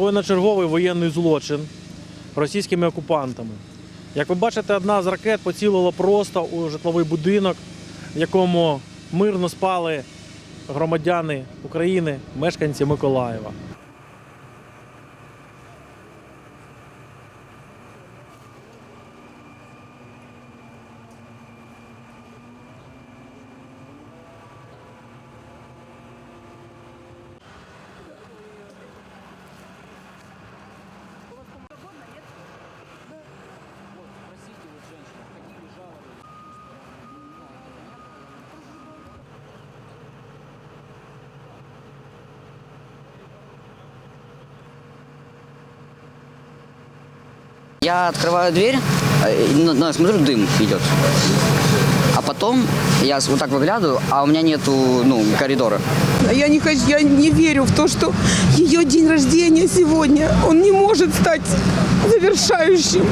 скоєно черговий воєнний злочин російськими окупантами. Як ви бачите, одна з ракет поцілила просто у житловий будинок, в якому мирно спали громадяни України, мешканці Миколаєва. Я открываю дверь, э, и, ну, ну, смотрю, дым идет. А потом я с- вот так выглядываю, а у меня нету ну, коридора. Я не, хочу, я не верю в то, что ее день рождения сегодня, он не может стать завершающим.